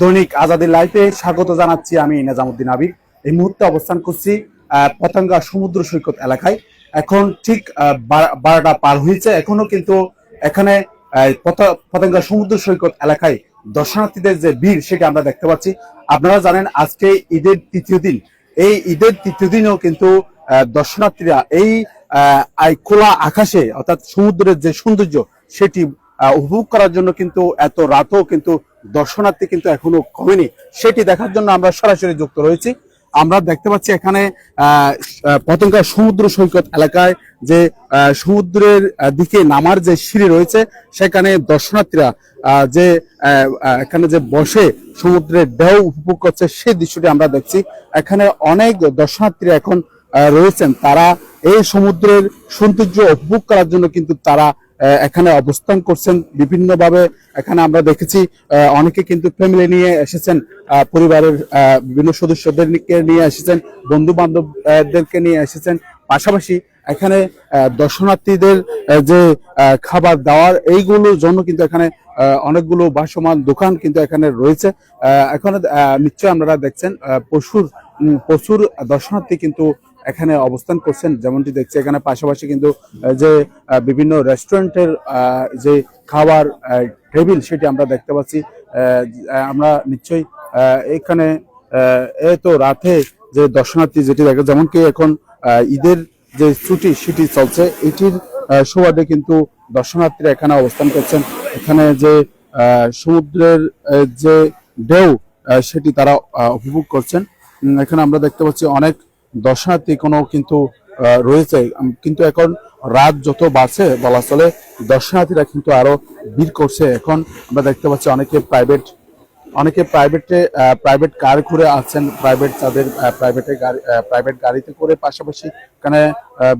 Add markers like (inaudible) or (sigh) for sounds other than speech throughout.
দৈনিক আজাদি লাইফে স্বাগত জানাচ্ছি আমি নাজামুদ্দিন আবির। এই মুহূর্তে অবস্থান করছি পতঙ্গা সমুদ্র সৈকত এলাকায়। এখন ঠিক বারোটা পার হয়েছে। এখনও কিন্তু এখানে পতঙ্গা সমুদ্র সৈকত এলাকায় দর্শনার্থীদের যে ভিড় সেটা আমরা দেখতে পাচ্ছি। আপনারা জানেন আজকে ঈদের তৃতীয় দিন। এই ঈদের তৃতীয় দিনেও কিন্তু দর্শনার্থীরা এই আহ, খোলা আকাশে অর্থাৎ সমুদ্রের যে সৌন্দর্য সেটি উপভোগ করার জন্য কিন্তু এত রাতও কিন্তু দর্শনার্থী কিন্তু এখনও কমেনি। সেটি দেখার জন্য আমরা সরাসরি যুক্ত রয়েছি। আমরা দেখতে পাচ্ছি এখানে পতঙ্গা সমুদ্র সৈকত এলাকায় যে সমুদ্রের দিকে নামার যে সিঁড়ি রয়েছে, সেখানে দর্শনার্থীরা যে এখানে যে বসে সমুদ্রের ঢেউ উপভোগ করছে, সেই দৃশ্যটি আমরা দেখছি। এখানে অনেক দর্শনার্থীরা এখন রয়েছেন। তারা এই সমুদ্রের সৌন্দর্য উপভোগ করার জন্য কিন্তু তারা এখানে অবস্থান করছেন বিভিন্নভাবে। এখানে আমরা দেখেছি অনেকে কিন্তু ফ্যামিলি নিয়ে এসেছেন পরিবারের বিভিন্ন সদস্যদেরকে নিয়ে এসেছেন বন্ধু বান্ধবদেরকে নিয়ে এসেছেন। পাশাপাশি এখানে দর্শনার্থীদের যে খাবার দাওয়ার এইগুলোর জন্য কিন্তু এখানে অনেকগুলো ভাসমান দোকান কিন্তু এখানে রয়েছে। এখানে আহ, নিশ্চয়ই আপনারা দেখছেন প্রচুর প্রচুর দর্শনার্থী কিন্তু এখানে অবস্থান করছেন, যেমনটি দেখছি এখানে পাশাপাশি কিন্তু যে বিভিন্ন রেস্টুরেন্টের যে খাবার টেবিল সেটি আমরা দেখতে পাচ্ছি। আমরা নিশ্চয়ই এখানে এই তো রাতে যে দর্শনার্থী যেটি দেখা যেমন কি এখন ঈদের যে ছুটি সেটি চলছে, এটির সুবাদে কিন্তু দর্শনার্থীরা এখানে অবস্থান করছেন। এখানে যে সমুদ্রের যে ঢেউ সেটি তারা উপভোগ করছেন। এখানে আমরা দেখতে পাচ্ছি অনেক দর্শনার্থী কোনো কিন্তু রয়েছে। কিন্তু এখন রাত যত বাড়ছে বলা চলে, দর্শনার্থীরা কিন্তু আরও ভিড় করছে। এখন আমরা দেখতে পাচ্ছি অনেকে প্রাইভেট অনেকে প্রাইভেটে প্রাইভেট কার করে আছেন প্রাইভেট তাদের প্রাইভেটে গাড়ি প্রাইভেট গাড়িতে করে পাশাপাশি এখানে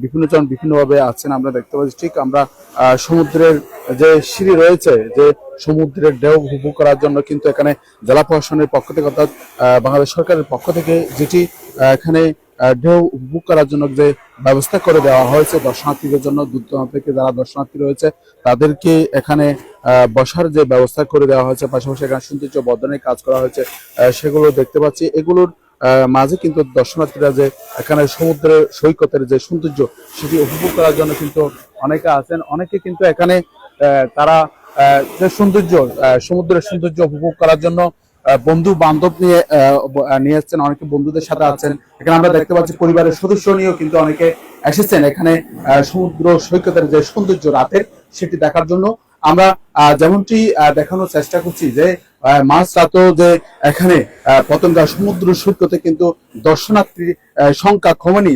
বিভিন্নজন বিভিন্নভাবে আছেন। আমরা দেখতে পাচ্ছি ঠিক আমরা সমুদ্রের যে সিঁড়ি রয়েছে, যে সমুদ্রের ঢেউ উপভোগ করার জন্য কিন্তু এখানে জেলা প্রশাসনের পক্ষ থেকে অর্থাৎ বাংলাদেশ সরকারের পক্ষ থেকে যেটি এখানে ঢেউ উপভোগ করার জন্য যে ব্যবস্থা করে দেওয়া হয়েছে, দর্শনার্থীদের জন্য দূরদূরান্ত থেকে যারা দর্শনার্থী রয়েছে, তাদেরকে এখানে বসার যে ব্যবস্থা করে দেওয়া হয়েছে, পাশাপাশি এখানে সৌন্দর্য বর্ধনের কাজ করা হয়েছে সেগুলো দেখতে পাচ্ছি। এগুলোর মাঝে কিন্তু দর্শনার্থীরা যে এখানে সমুদ্রের সৈকতের যে সৌন্দর্য, সেটি উপভোগ করার জন্য কিন্তু অনেকে আছেন। অনেকে কিন্তু এখানে তারা যে সৌন্দর্য সমুদ্রের সৌন্দর্য উপভোগ করার জন্য বন্ধু বান্ধব নিয়ে নিয়ে এসেছেন অনেকে বন্ধুদের সাথে আছেন। এখানে আমরা দেখতে পাচ্ছি পরিবারের সদস্য নিয়েও কিন্তু অনেকে এসেছেন। এখানে সমুদ্র সৈকতের যে সৌন্দর্য রাতের সেটি দেখার জন্য আমরা যেমনটি দেখানোর চেষ্টা করছি যে মাঝ রাতেও যে এখানে পতঙ্গা সমুদ্র সৈকতে কিন্তু দর্শনার্থী আহ, সংখ্যা কমেনি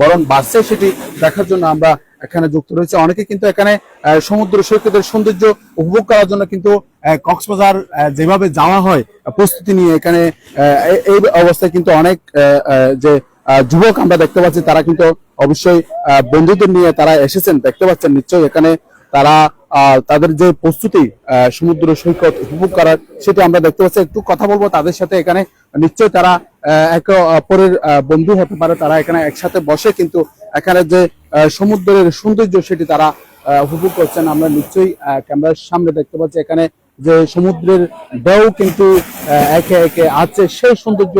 বরং বাড়ছে সেটি দেখার জন্য আমরা এখানে যুক্ত রয়েছে। অনেকে কিন্তু এখানে সমুদ্র সৈকতের সৌন্দর্য উপভোগ করার জন্য কিন্তু কক্সবাজার যেভাবে যাওয়া হয়, প্রস্তুতি নিয়ে এখানে এই- অবস্থায় কিন্তু অনেক যে যুবক আমরা দেখতে পাচ্ছি, তারা কিন্তু অবশ্যই বন্ধুদের নিয়ে তারা এসেছেন, দেখতে পাচ্ছেন নিশ্চয়ই এখানে তারা তাদের যে প্রস্তুতি সমুদ্র সৈকত উপভোগ করার, সেটি আমরা দেখতে পাচ্ছি। একটু কথা বলব তাদের সাথে এখানে, নিশ্চয়ই তারা একে অপরের বন্ধু হতে পারে, তারা এখানে একসাথে বসে কিন্তু এখানে যে সমুদ্রের সৌন্দর্য সেটি তারা উপভোগ করছেন। আমরা নিশ্চয়ই ক্যামেরার সামনে দেখতে পাচ্ছি এখানে যে সমুদ্রের ঢেউ কিন্তু একে একে আছে। সেই সৌন্দর্য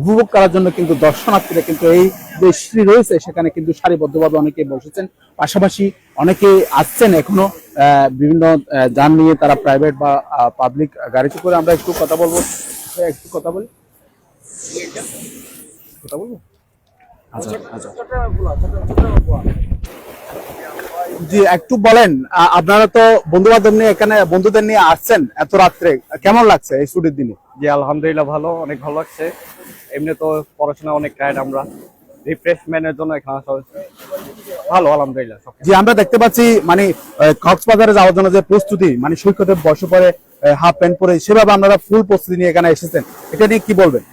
উপভোগ করার জন্য কিন্তু দর্শনার্থীরা কিন্তু এই যে সিঁড়ি রয়েছে, সেখানে কিন্তু সারিবদ্ধভাবে অনেকে বসেছেন। পাশাপাশি অনেকে আসছেন এখনও বিভিন্ন যান নিয়ে তারা প্রাইভেট বা পাবলিক গাড়িতে করে। আমরা একটু কথা বলব। একটু কথা বলি। কথা বলব? আচ্ছা আচ্ছা। জি একটু বলেন আপনারা তো বন্ধু বান্ধব নিয়ে এখানে বন্ধুদের নিয়ে আসছেন এত রাত্রে কেমন লাগছে এই ছুটির দিনে? জি আলহামদুলিল্লাহ ভালো অনেক ভালো লাগছে। এমনি তো পড়াশোনা অনেক টায়ার্ড আমরা। রিফ্রেশমেন্টের জন্য এখানে আসা হয়েছে। ভালো আলহামদুলিল্লাহ জি আমরা দেখতে পাচ্ছি মানে কক্সবাজারে যাওয়ার জন্য যে প্রস্তুতি মানে সৈকতে বসে পরে হাফ প্যান্ট পরে সেভাবে আপনারা ফুল প্রস্তুতি নিয়ে এখানে এসেছেন। এটা নিয়ে কি বলবেন?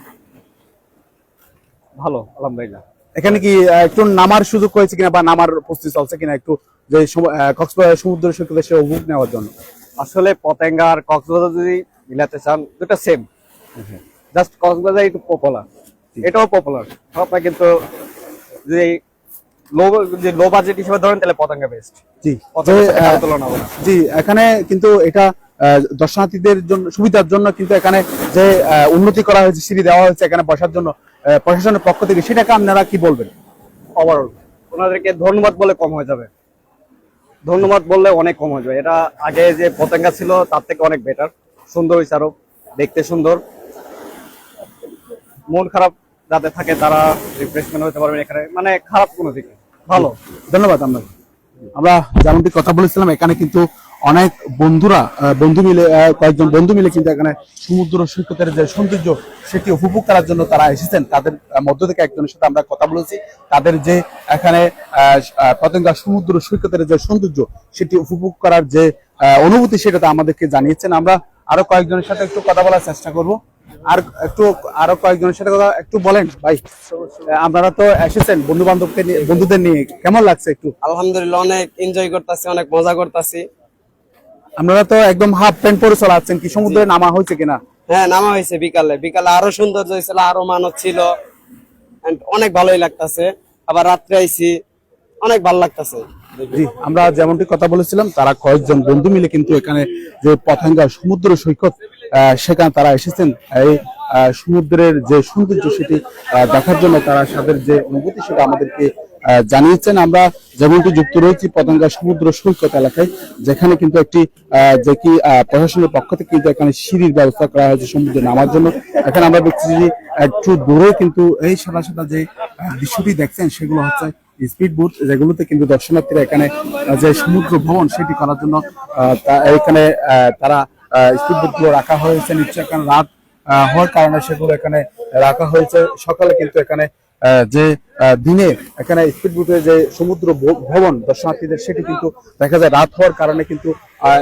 ভালো আলহামদুলিল্লাহ। এখানে কি একটু নামার সুযোগ হয়েছে কিনা বা নামার প্রস্তুতি চলছে কিনা একটু যে কক্সবাজার সমুদ্র সৈকতে সে উপভোগ নেওয়ার জন্য? আসলে পতেঙ্গা আর কক্সবাজার যদি মিলাতে চান দুটা সেম জাস্ট কক্সবাজার একটু পপুলার এটাও পপুলার আপনার কিন্তু যে লো যে লো বাজেট হিসেবে ধরেন তাহলে পতেঙ্গা বেস্ট জি। তুলনা জি এখানে কিন্তু এটা দর্শনার্থীদের জন্য সুবিধার জন্য কিন্তু এখানে যে উন্নতি করা হয়েছে সিঁড়ি দেওয়া হয়েছে এখানে বসার জন্য প্রশাসনের পক্ষ থেকে সেটাকে আপনারা কি বলবেন? ওভারঅল ওনাদেরকে ধন্যবাদ বলে কম হয়ে যাবে। ধন্যবাদ বললে অনেক কম হয়ে যাবে। এটা আগে যে পতেঙ্গা ছিল তার থেকে অনেক বেটার সুন্দর হয়েছে আরও। দেখতে সুন্দর। মন খারাপ যাতে থাকে তারা রিফ্রেশমেন্ট হতে পারবেন এখানে। মানে খারাপ কোনো দিকে ভালো। ধন্যবাদ আমরা আমরা যেমনটি কথা বলেছিলাম, এখানে কিন্তু অনেক বন্ধুরা বন্ধু মিলে কয়েকজন বন্ধু মিলে কিন্তু এখানে সমুদ্র সৈকতের যে সৌন্দর্য, সেটি উপভোগ করার জন্য তারা এসেছেন। তাদের মধ্য থেকে একজনের সাথে আমরা কথা বলেছি। তাদের যে এখানে পতেঙ্গা সমুদ্র সৈকতের যে সৌন্দর্য, সেটি উপভোগ করার যে অনুভূতি, সেটা আমাদেরকে জানিয়েছেন। আমরা আরও কয়েকজনের সাথে একটু কথা বলার চেষ্টা করব। আর একটু আরও কয়েকজনের সাথে কথা একটু বলেন ভাই। আপনারা তো এসেছেন বন্ধু বান্ধবকে নিয়ে বন্ধুদের নিয়ে। কেমন লাগছে একটু? আলহামদুলিল্লাহ অনেক এনজয় করতেছি অনেক মজা করতেছি। আপনারা তো একদম হাফ প্যান্ট পরে চলে আসছেন কি সমুদ্রে নামা হয়েছে কিনা? হ্যাঁ নামা হয়েছে বিকালে। বিকালে আরও সৌন্দর্য হয়েছিল আরও মানব ছিল অনেক ভালোই লাগতাছে। আবার রাত্রে আইছি অনেক ভালো লাগতেছে। জি আমরা যেমনটি কথা বলেছিলাম তারা কয়েকজন বন্ধু মিলে কিন্তু এখানে যে পথাঙ্গা সমুদ্র সৈকত সেখানে তারা এসেছেন। এই সমুদ্রের যে সৌন্দর্য সেটি দেখার জন্য তারা তাদের যে অনুভূতি সেটা আমাদেরকে জানিয়েছেন। আমরা যেমনটি যুক্ত রয়েছি পতঙ্গা সমুদ্র সৈকত এলাকায়, যেখানে কিন্তু একটি যে কি প্রশাসনের পক্ষ থেকে কিন্তু এখানে সিঁড়ির ব্যবস্থা করা হয়েছে সমুদ্রে নামার জন্য। এখানে আমরা দেখছি যে একটু দূরে কিন্তু এই সাদা সাদা যে দৃশ্যটি দেখছেন, সেগুলো হচ্ছে স্পিড বোট যেগুলোতে কিন্তু দর্শনার্থীরা এখানে যে সমুদ্র ভ্রমণ সেটি করার জন্য এখানে তারা স্পিড বোটগুলো রাখা হয়েছে নিশ্চয় এখানে রাত হওয়ার কারণে সেগুলো এখানে রাখা হয়েছে। সকালে কিন্তু এখানে যে দিনে এখানে স্পিড বোটের যে সমুদ্র ভবন, দর্শনার্থীদের, সেটি কিন্তু দেখা যায় রাত হওয়ার কারণে কিন্তু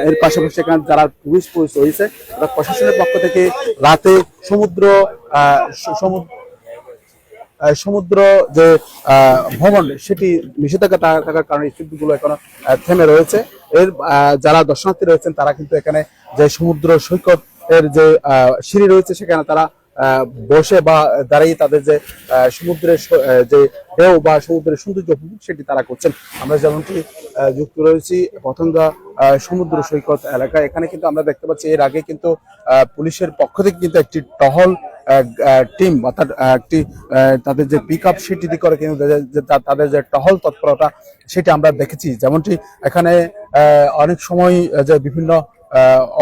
এর পাশাপাশি এখানে যারা টুরিস্ট পুলিশ রয়েছে, তারা প্রশাসনের পক্ষ থেকে রাতে সমুদ্র সমুদ্র সমুদ্র যে ভ্রমণ সেটি নিষেধাজ্ঞা থাকার কারণে স্পিডগুলো এখনও থেমে রয়েছে। এর যারা দর্শনার্থী রয়েছেন তারা কিন্তু এখানে যে সমুদ্র সৈকত এর যে সিঁড়ি রয়েছে সেখানে তারা বসে বা দাঁড়িয়ে তাদের যে সমুদ্রের যে ঢেউ বা সমুদ্রের সৌন্দর্য উপভোগ সেটি তারা করছেন। আমরা যেমনটি যুক্ত রয়েছি পতঙ্গা আহ, সমুদ্র সৈকত এলাকা। এখানে কিন্তু আমরা দেখতে পাচ্ছি এর আগে কিন্তু পুলিশের পক্ষ থেকে কিন্তু একটি টহল টিম অর্থাৎ একটি তাদের যে পিক আপ সেটি করে কিন্তু তাদের যে টহল তৎপরতা, সেটি আমরা দেখেছি। যেমনটি এখানে অনেক সময় যে বিভিন্ন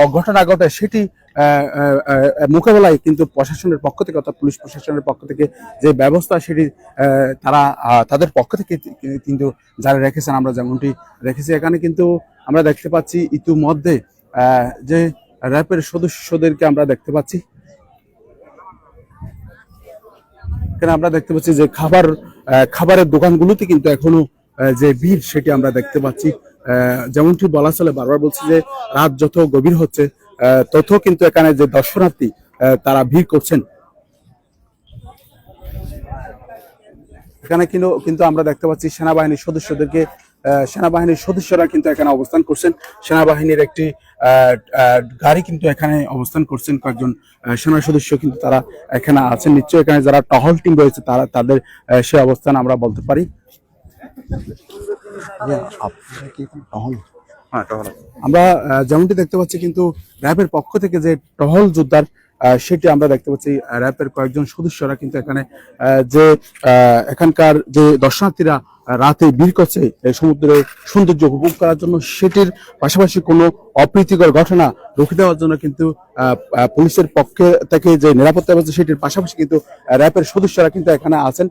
অঘটনা ঘটে, সেটি মোকাবেলায় কিন্তু প্রশাসনের পক্ষ থেকে অর্থাৎ পুলিশ প্রশাসনের পক্ষ থেকে যে ব্যবস্থা, সেটি তারা তাদের পক্ষ থেকে কিন্তু যারা রেখেছেন। আমরা যেমনটি রেখেছি এখানে কিন্তু আমরা দেখতে পাচ্ছি ইতিমধ্যে যে র্যাপের সদস্যদেরকে আমরা দেখতে পাচ্ছি। এখানে আমরা দেখতে পাচ্ছি যে খাবার খাবারের দোকানগুলোতে কিন্তু এখনও যে ভিড় সেটি আমরা দেখতে পাচ্ছি। যেমনটি বলা চলে, বারবার বলছি যে রাত যত গভীর হচ্ছে তত কিন্তু এখানে যে দর্শনার্থী তারা ভিড় করছেন। এখানে কিন্তু কিন্তু আমরা দেখতে পাচ্ছি সেনাবাহিনীর সদস্যদেরকে সেনাবাহিনীর সদস্যরা কিন্তু এখানে অবস্থান করছেন। সেনাবাহিনীর একটি গাড়ি কিন্তু এখানে অবস্থান করছেন। কয়েকজন সেনা সদস্য কিন্তু তারা এখানে আছেন। নিশ্চয়ই এখানে যারা টহল টিম রয়েছে তারা তাদের সে অবস্থান আমরা বলতে পারি। আমরা যেমনটি দেখতে পাচ্ছি কিন্তু র্যাবের পক্ষ থেকে যে টহল যোদ্ধার সেটি আমরা দেখতে পাচ্ছি আহ, র্যাবের কয়েকজন সদস্যরা কিন্তু এখানে যে এখানকার যে দর্শনার্থীরা রাতে ভিড় করছে সমুদ্রের সৌন্দর্য উপভোগ করার জন্য সেটির পাশাপাশি কোনো অপ্রীতিকর ঘটনা রুখে দেওয়ার জন্য কিন্তু পুলিশের পক্ষে থেকে যে নিরাপত্তা ব্যবস্থা সেটির পাশাপাশি কিন্তু আহ, র্যাবের সদস্যরা কিন্তু এখানে আছেন।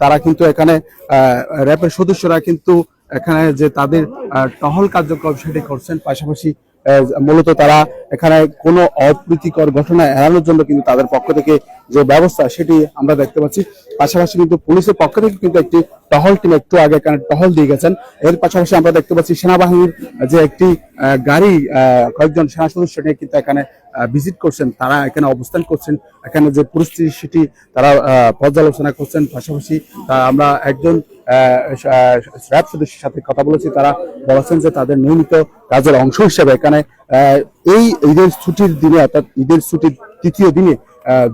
তারা কিন্তু এখানে আহ, র্যাবের সদস্যরা কিন্তু এখানে যে তাদের টহল কার্যক্রম সেটি করছেন। পাশাপাশি মূলত তারা এখানে কোনো অপ্রীতিকর ঘটনা এড়ানোর জন্য কিন্তু তাদের পক্ষ থেকে যে ব্যবস্থা সেটি আমরা দেখতে পাচ্ছি। পাশাপাশি কিন্তু পুলিশের পক্ষ থেকে কিন্তু একটি টহল টিম একটু আগে এখানে টহল দিয়ে গেছেন। এর পাশাপাশি আমরা দেখতে পাচ্ছি সেনাবাহিনীর যে একটি গাড়ি কয়েকজন সেনা সদস্য নিয়ে কিন্তু এখানে ভিজিট করছেন, তারা এখানে অবস্থান করছেন, এখানে যে পরিস্থিতি সেটি তারা পর্যালোচনা করছেন। পাশাপাশি আমরা একজন র্যাব সদস্যের সাথে কথা বলেছি, তারা বলেছেন যে তাদের নিয়মিত কাজের অংশ হিসেবে এখানে এই ঈদের ছুটির দিনে, অর্থাৎ ঈদের ছুটির তৃতীয় দিনে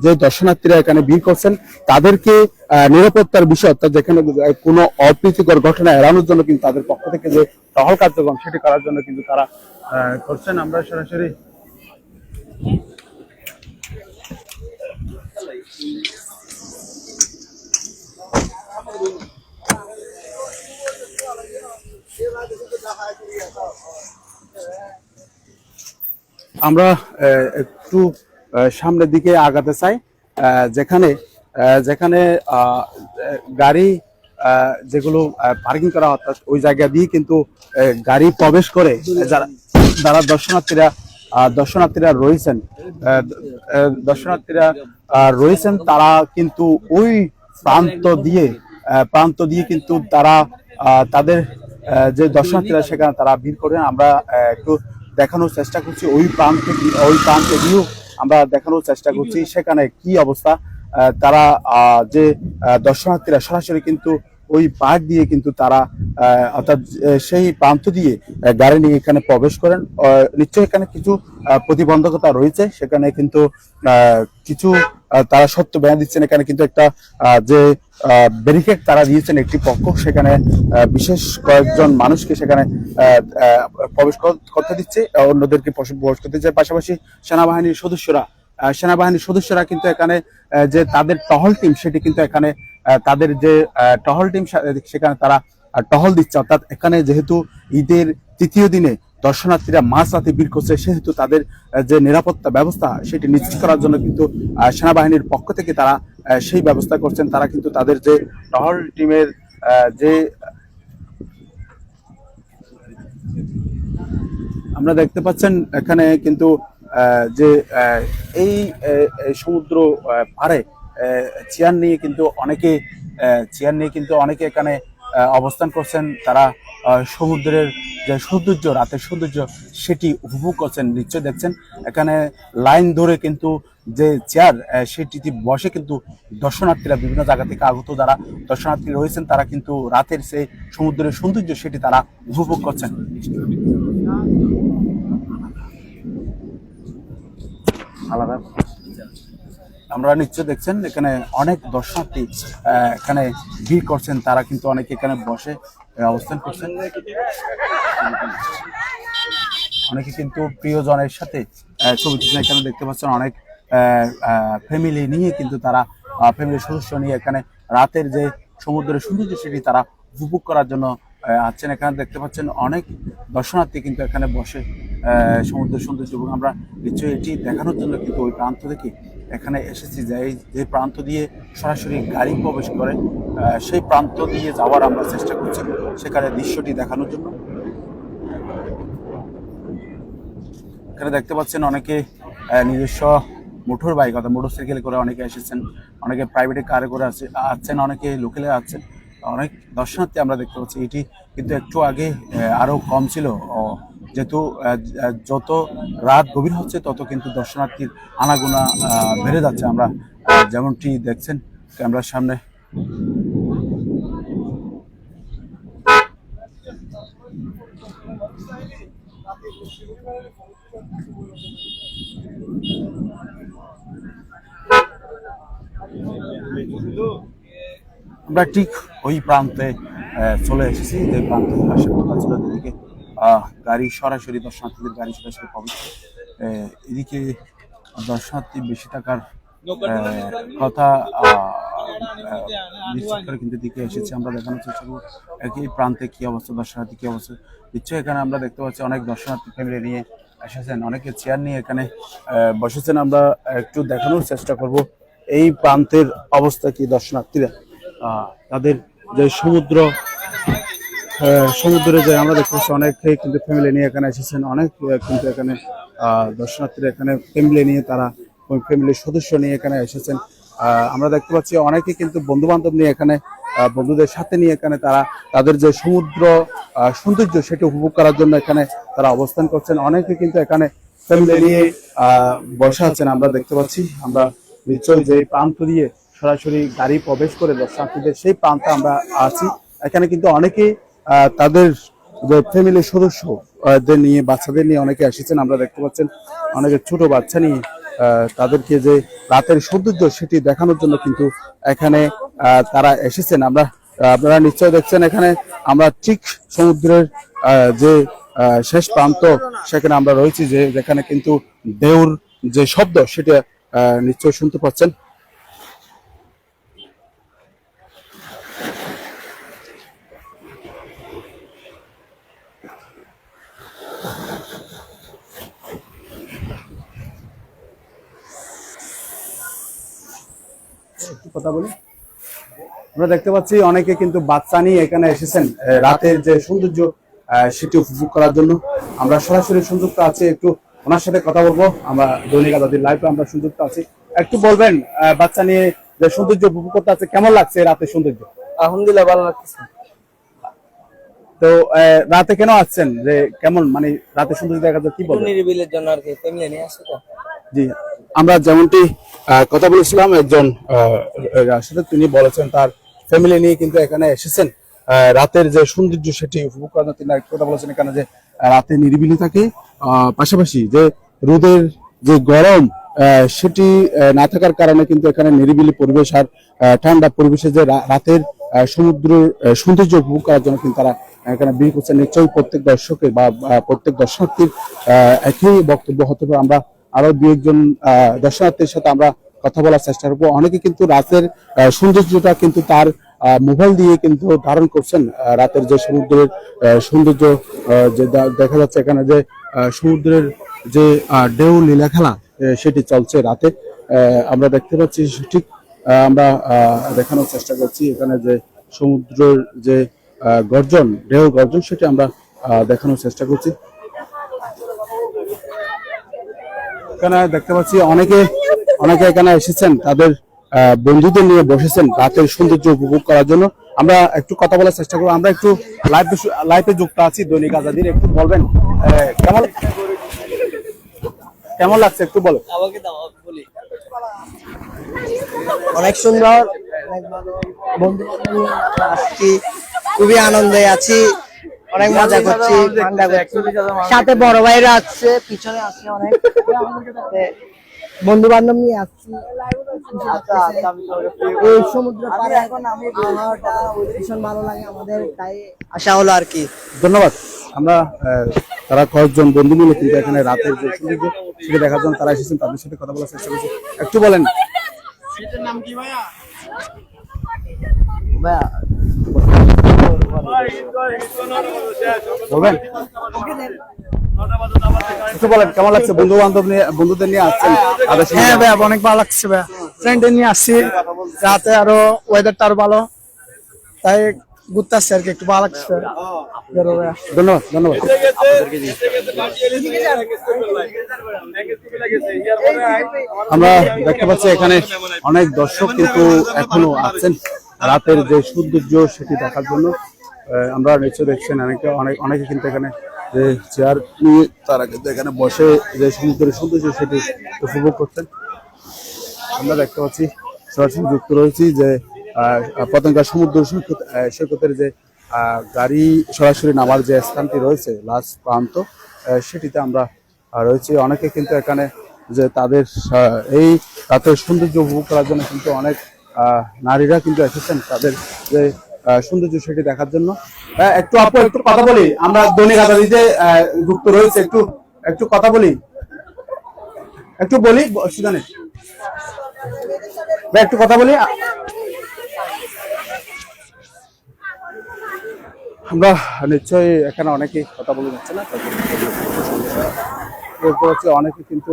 যে দর্শনার্থীরা এখানে ভিড় করছেন, তাদেরকে নিরাপত্তার বিষয়, অর্থাৎ যেখানে কোনো অপ্রীতিকর ঘটনা এড়ানোর জন্য কিন্তু তাদের পক্ষ থেকে যে টহল কার্যক্রম সেটি করার জন্য কিন্তু তারা করছেন। আমরা সরাসরি আমরা একটু সামনের দিকে আগাতে চাই। যেখানে যেখানে গাড়ি যেগুলো পার্কিং করা অর্থাৎ ওই জায়গা দিয়ে কিন্তু গাড়ি প্রবেশ করে যারা যারা দর্শনার্থীরা দর্শনার্থীরা রয়েছেন। দর্শনার্থীরা রয়েছেন। তারা কিন্তু ওই প্রান্ত দিয়ে প্রান্ত দিয়ে কিন্তু তারা তাদের যে দর্শনার্থীরা সেখানে তারা ভিড় করেন। আমরা একটু দেখানোর চেষ্টা করছি। ওই প্রান্তে ওই প্রান্তে দিয়েও আমরা দেখানোর চেষ্টা করছি। সেখানে কি অবস্থা? তারা যে দর্শনার্থীরা সরাসরি কিন্তু ওই পার্ক দিয়ে কিন্তু তারা অর্থাৎ সেই প্রান্ত দিয়ে গাড়ি নিয়ে এখানে প্রবেশ করেন। নিশ্চয়ই এখানে কিছু প্রতিবন্ধকতা রয়েছে। সেখানে কিন্তু কিছু তারা সত্য বয়ান দিচ্ছেন। এখানে কিন্তু একটা যে ব্যারিকেড তারা দিয়েছেন একটি পক্ষ। সেখানে বিশেষ কয়েকজন মানুষকে সেখানে প্রবেশ কর- করতে দিচ্ছে। অন্যদেরকে প্রবেশ করতে দিচ্ছে। পাশাপাশি সেনাবাহিনীর সদস্যরা সেনাবাহিনীর সদস্যরা কিন্তু এখানে যে তাদের টহল টিম সেটি কিন্তু এখানে তাদের যে টহল টিম সেখানে তারা টহল দিচ্ছে। অর্থাৎ এখানে যেহেতু ঈদের তৃতীয় দিনে দর্শনার্থীরা মাঝ রাতে ভিড় করছে, সেহেতু তাদের যে নিরাপত্তা ব্যবস্থা, সেটি নিশ্চিত করার জন্য কিন্তু সেনাবাহিনীর পক্ষ থেকে তারা সেই ব্যবস্থা করছেন। তারা কিন্তু তাদের যে টহল টিমের যে, আমরা দেখতে পাচ্ছেন এখানে কিন্তু যে এই সমুদ্র পাড়ে চেয়ার নিয়ে কিন্তু অনেকে চেয়ার নিয়ে কিন্তু অনেকে এখানে অবস্থান করছেন। তারা সমুদ্রের যে সৌন্দর্য, রাতের সৌন্দর্য, সেটি উপভোগ করছেন, নিশ্চয় দেখছেন। এখানে লাইন ধরে কিন্তু যে চেয়ার সেটিতে বসে কিন্তু দর্শনার্থীরা, বিভিন্ন জায়গা থেকে আগত যারা দর্শনার্থী রয়েছেন, তারা কিন্তু রাতের সেই সমুদ্রের সৌন্দর্য, সেটি তারা উপভোগ করছেন। আলাদা। আমরা নিশ্চয় দেখছেন, এখানে অনেক দর্শনার্থী এখানে ভিড় করছেন, তারা কিন্তু অনেকে এখানে বসে অবস্থান করছেন। অনেকে কিন্তু প্রিয়জনের সাথে ছবি তুলছেন, এখানে দেখতে পাচ্ছেন অনেক ফ্যামিলি নিয়ে কিন্তু তারা ফ্যামিলির সদস্য নিয়ে এখানে রাতের যে সমুদ্রের সৌন্দর্য, সেটি তারা উপভোগ করার জন্য আহ, আসছেন এখানে দেখতে পাচ্ছেন অনেক দর্শনার্থী কিন্তু এখানে বসে আহ, সমুদ্রের সৌন্দর্য এবং আমরা নিশ্চয়ই এটি দেখানোর জন্য কিন্তু ওই প্রান্ত থেকে এখানে এসেছি। যে এই যে প্রান্ত দিয়ে সরাসরি গাড়ি প্রবেশ করে সেই প্রান্ত দিয়ে যাওয়ার আমরা চেষ্টা করছি সেখানে দৃশ্যটি দেখানোর জন্য। এখানে দেখতে পাচ্ছেন অনেকে নিজস্ব মোটর বাইক অর্থাৎ মোটর সাইকেল করে অনেকে এসেছেন অনেকে প্রাইভেটে কারে করে আছে আছেন অনেকে লোকেলে আছেন। অনেক দর্শনার্থী আমরা দেখতে পাচ্ছি। এটি কিন্তু একটু আগে আহ, আরও কম ছিল। যেহেতু যত রাত গভীর হচ্ছে তত কিন্তু দর্শনার্থীর আনাগোনা বেড়ে যাচ্ছে। আমরা যেমনটি দেখছেন ক্যামেরার সামনে। আমরা ঠিক ওই প্রান্তে চলে এসেছি। যে প্রান্তে আসার কথা ছিল যেদিকে গাড়ি সরাসরি দর্শনার্থীদের গাড়ি সরাসরি। আহ, এদিকে দর্শনার্থী বেশি থাকার কথা নিশ্চিত করে কিন্তু দিকে এসেছি। আমরা দেখানোর চেষ্টা করব একই প্রান্তে কি অবস্থা দর্শনার্থী কি অবস্থা। নিশ্চয়ই এখানে আমরা দেখতে পাচ্ছি অনেক দর্শনার্থী ফ্যামিলি নিয়ে এসেছেন অনেকে চেয়ার নিয়ে এখানে বসেছেন। আমরা একটু দেখানোর চেষ্টা করব এই প্রান্তের অবস্থা কি দর্শনার্থীরা তাদের যে সমুদ্র সমুদ্রে যে আমরা দেখতে পাচ্ছি অনেকে কিন্তু ফ্যামিলি নিয়ে এখানে এসেছেন, অনেক কিন্তু এখানে দর্শনার্থীরা এখানে ফ্যামিলি নিয়ে তারা ফ্যামিলির সদস্য নিয়ে এখানে এসেছেন। আমরা দেখতে পাচ্ছি অনেকে কিন্তু বন্ধু বান্ধব নিয়ে এখানে বন্ধুদের সাথে নিয়ে এখানে তারা, তাদের যে সমুদ্র সৌন্দর্য সেটি উপভোগ করার জন্য এখানে তারা অবস্থান করছেন। অনেকে কিন্তু এখানে ফ্যামিলি নিয়ে বসে আছেন, আমরা দেখতে পাচ্ছি। আমরা নিশ্চয়ই যে প্রান্ত দিয়ে সরাসরি গাড়ি প্রবেশ করে দর্শনার্থীদের সেই প্রান্তে আমরা আছি। এখানে কিন্তু অনেকেই তাদের ফ্যামিলির সদস্য নিয়ে বাচ্চাদের নিয়ে অনেকে এসেছেন। আমরা দেখতে পাচ্ছেন অনেকে ছোট বাচ্চা নিয়ে তাদেরকে যে রাতের সৌন্দর্য সেটি দেখানোর জন্য কিন্তু এখানে তারা এসেছেন। আমরা আপনারা নিশ্চয় দেখছেন এখানে আমরা ঠিক সমুদ্রের যে শেষ প্রান্ত সেখানে আমরা রয়েছি যে যেখানে কিন্তু দেউর যে শব্দ সেটা আহ, নিশ্চয়ই শুনতে পাচ্ছেন। কথা বলি। আমরা দেখতে পাচ্ছি অনেকে কিন্তু বাচ্চা নিয়ে এখানে এসেছেন রাতের যে সৌন্দর্য সেটি উপভোগ করার জন্য। আমরা সরাসরি সংযুক্ত আছি একটু ওনার সাথে কথা বলব। আমরা দৈনিক আজাদির লাইভে আমরা সংযুক্ত আছি। একটু বলবেন বাচ্চা নিয়ে যে সৌন্দর্য উপভোগ করতে আছে কেমন লাগছে রাতের সৌন্দর্য? আলহামদুলিল্লাহ ভালো লাগতেছে। তো রাতে কেন আসছেন? যে কেমন মানে রাতে সৌন্দর্য দেখা যায় কি বলবেন? নিরিবিলের জন্য আর কি ফ্যামিলি নিয়ে আসছে তো। জি। আমরা যেমনটি কথা বলেছিলাম একজন আহ, তিনি বলেছেন তার ফ্যামিলি নিয়ে কিন্তু এখানে এসেছেন। রাতের যে সৌন্দর্য সেটি উপভোগ করার তিনি কথা বলেছেন এখানে যে রাতে নিরিবিলি থাকে। পাশাপাশি যে রোদের যে গরম সেটি না থাকার কারণে কিন্তু এখানে নিরিবিলি পরিবেশ আর ঠান্ডা পরিবেশে যে রাতের আহ, সমুদ্রের সৌন্দর্য উপভোগ করার জন্য কিন্তু তারা এখানে বিয়ে করছেন। নিশ্চয়ই প্রত্যেক দর্শকের বা প্রত্যেক দর্শনার্থীর একই বক্তব্য হতে পারে। আমরা আরও দু একজন দর্শনার্থীর সাথে আমরা কথা বলার চেষ্টা করব। অনেকে কিন্তু রাতের সৌন্দর্যটা কিন্তু তার মোবাইল দিয়ে কিন্তু ধারণ করছেন রাতের যে সমুদ্রের সৌন্দর্য যে দেখা যাচ্ছে এখানে যে সমুদ্রের যে ঢেউ লীলা খেলা সেটি চলছে রাতে। আমরা দেখতে পাচ্ছি ঠিক আমরা দেখানোর চেষ্টা করছি এখানে যে সমুদ্রের যে গর্জন, ঢেউ গর্জন, সেটি আমরা দেখানোর চেষ্টা করছি। এখানে দেখতে পাচ্ছি অনেকে অনেকে এখানে এসেছেন, তাদের বন্ধুদের নিয়ে বসেছেন রাতের সৌন্দর্য উপভোগ করার জন্য। আমরা একটু কথা বলার চেষ্টা করব। আমরা একটু লাইভ লাইফে যুক্ত আছি দৈনিক আজাদির। একটু বলবেন কেমন কেমন লাগছে একটু বলো। অনেক সুন্দর খুবই আনন্দে আছি। অনেক মজা করছি ঠান্ডা করছি। সাথে বড় ভাইরা আসছে পিছনে আসছে অনেক। (laughs) বন্ধু বান্ধব নিয়ে আসছি। এই সমুদ্র পাড়ে এখন আমি আবহাওয়াটা ভীষণ ভালো লাগে আমাদের তাই আশা হলো আর কি। ধন্যবাদ। আমরা তারা কয়েকজন বন্ধু মিলে কিন্তু এখানে রাতের যে সেটা দেখার জন্য তারা এসেছেন তাদের সাথে কথা বলার চেষ্টা করছি। একটু বলেন। বলবেন? বলেন কেমন লাগছে? বন্ধু বান্ধব নিয়ে বন্ধুদের নিয়ে আসছেন? হ্যাঁ ভাইয়া অনেক ভালো লাগছে ভাইয়া ফ্রেন্ড নিয়ে আসছি। রাতে আরও ওয়েদারটা আরও ভালো। তাই ঘুরতে আসছি আর কি একটু ভালো লাগছে। ধন্যবাদ ধন্যবাদ। আমরা দেখতে পাচ্ছি এখানে অনেক দর্শক কিন্তু এখনও আছেন রাতের যে সৌন্দর্য সেটি দেখার জন্য। আমরা নিশ্চয় দেখছেন অনেকে অনেক, অনেকে কিন্তু এখানে যে চেয়ার নিয়ে তারা কিন্তু এখানে বসে যে সমুদ্রের সৌন্দর্য সেটি উপভোগ করছেন আমরা দেখতে পাচ্ছি, সরাসরি যুক্ত রয়েছি যে পতেঙ্গা সমুদ্র সৈকত সৈকতের যে গাড়ি সরাসরি নামার যে স্থানটি রয়েছে লাস্ট প্রান্ত সেটিতে আমরা রয়েছি। অনেকে কিন্তু এখানে যে তাদের এই তাদের সৌন্দর্য উপভোগ করার জন্য কিন্তু অনেক নারীরা কিন্তু এসেছেন। তাদের যে সৌন্দর্য সেটি দেখার জন্য। একটু আপু একটু কথা বলি। আমরা দৈনিক আদালিতে যুক্ত রয়েছে। একটু একটু কথা বলি। একটু বলি ভাই, একটু কথা বলি। আমরা নিশ্চয়ই এখানে অনেকেই কথা বলে যাচ্ছে না দেখতে পাচ্ছি অনেকে কিন্তু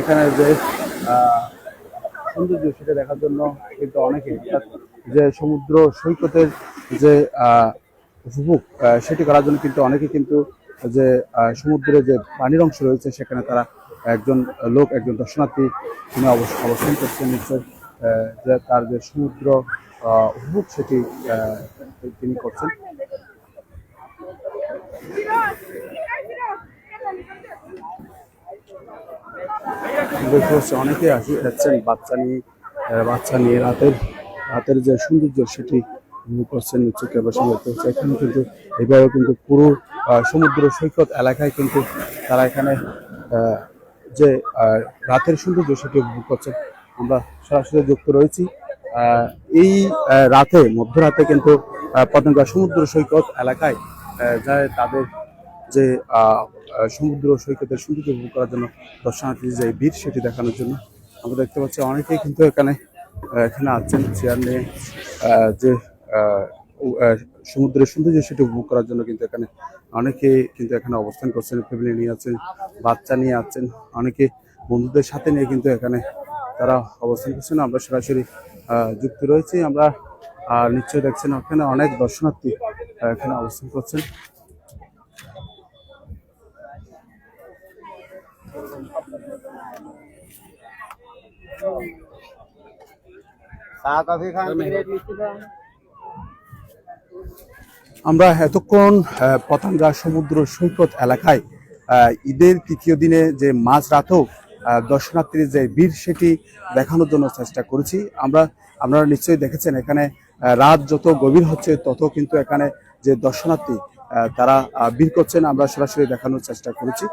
এখানে যে সৌন্দর্য সেটা দেখার জন্য কিন্তু অনেকে অর্থাৎ যে সমুদ্র সৈকতের যে উপভোগ সেটি করার জন্য কিন্তু অনেকে কিন্তু যে সমুদ্রে যে পানির অংশ রয়েছে, সেখানে তারা একজন লোক, একজন দর্শনার্থী তিনি অবশ্য অবস্থান করছেন নিশ্চয় যে তার যে সমুদ্র উপভোগ সেটি তিনি করছেন। অনেকেই আসি যাচ্ছেন বাচ্চা নিয়ে বাচ্চা নিয়ে রাতের রাতের যে সৌন্দর্য সেটি করছেন সঙ্গে দেখতে পাচ্ছি এখানে কিন্তু এবারেও কিন্তু পুরো সমুদ্র সৈকত এলাকায় কিন্তু তারা এখানে যে রাতের সৌন্দর্য সেটি উপভোগ করছেন আমরা সরাসরি যুক্ত রয়েছি। এই রাতে, মধ্যরাতে কিন্তু পতেঙ্গা সমুদ্র সৈকত এলাকায় যায় তাদের যে সমুদ্র সৈকতের সৌন্দর্য উপভোগ করার জন্য দর্শনার্থীদের যে ভিড় সেটি দেখানোর জন্য। আমরা দেখতে পাচ্ছি অনেকেই কিন্তু এখানে এখানে আছেন চেয়ার নিয়ে যে সমুদ্রের সৌন্দর্য সেটি উপভোগ করার জন্য কিন্তু এখানে অনেকে কিন্তু এখানে অবস্থান করছেন ফ্যামিলি নিয়ে আছেন, বাচ্চা নিয়ে আছেন, অনেকে বন্ধুদের সাথে নিয়ে কিন্তু এখানে তারা অবস্থান করছেন। আমরা সরাসরি যুক্ত রয়েছি। আমরা নিশ্চয়ই দেখছেন ওখানে অনেক দর্শনার্থী এখানে অবস্থান করছেন। আমরা এতক্ষণ পতাঙ্গা সমুদ্র সৈকত এলাকায় ঈদের তৃতীয় দিনে যে মাঝ রাতেও দর্শনার্থীর যে ভিড় সেটি দেখানোর জন্য চেষ্টা করেছি। আমরা, আপনারা নিশ্চয়ই দেখেছেন, এখানে রাত যত গভীর হচ্ছে, তত কিন্তু এখানে যে দর্শনার্থী তারা ভিড় করছেন, আমরা সরাসরি দেখানোর চেষ্টা করেছি।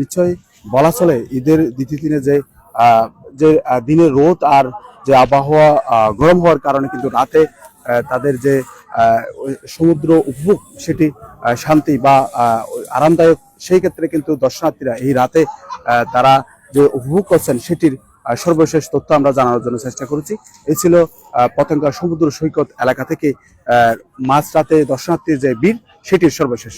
নিশ্চয়ই বলা চলে, ঈদের দ্বিতীয় দিনে যে যে দিনের রোদ আর যে আবহাওয়া গরম হওয়ার কারণে কিন্তু রাতে তাদের যে সমুদ্র উপভোগ, সেটি শান্তি বা আরামদায়ক, সেই ক্ষেত্রে কিন্তু দর্শনার্থীরা এই রাতে তারা যে উপভোগ করছেন সেটির সর্বশেষ তথ্য আমরা জানানোর জন্য চেষ্টা করেছি। এই ছিল পতেঙ্গা সমুদ্র সৈকত এলাকা থেকে মাঝরাতে দর্শনার্থীর যে বীর সেটির সর্বশেষ।